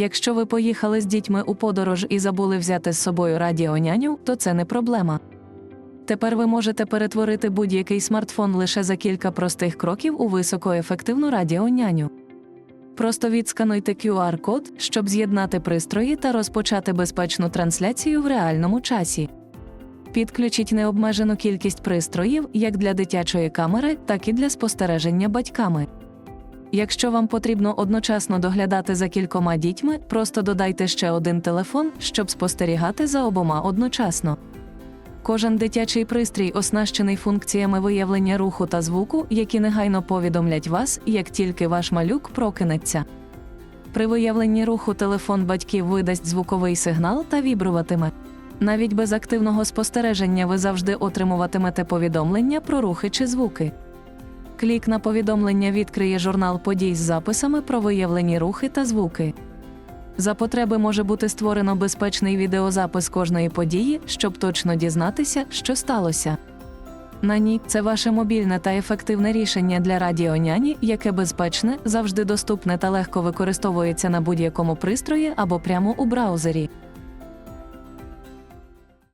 Якщо ви поїхали з дітьми у подорож і забули взяти з собою радіоняню, то це не проблема. Тепер ви можете перетворити будь-який смартфон лише за кілька простих кроків у високоефективну радіоняню. Просто відскануйте QR-код, щоб з'єднати пристрої та розпочати безпечну трансляцію в реальному часі. Підключіть необмежену кількість пристроїв як для дитячої камери, так і для спостереження батьками. Якщо вам потрібно одночасно доглядати за кількома дітьми, просто додайте ще один телефон, щоб спостерігати за обома одночасно. Кожен дитячий пристрій оснащений функціями виявлення руху та звуку, які негайно повідомлять вас, як тільки ваш малюк прокинеться. При виявленні руху телефон батьків видасть звуковий сигнал та вібруватиме. Навіть без активного спостереження ви завжди отримуватимете повідомлення про рухи чи звуки. Клік на повідомлення відкриє журнал подій з записами про виявлені рухи та звуки. За потреби може бути створено безпечний відеозапис кожної події, щоб точно дізнатися, що сталося. Нані це ваше мобільне та ефективне рішення для радіоняні, яке безпечне, завжди доступне та легко використовується на будь-якому пристрої або прямо у браузері.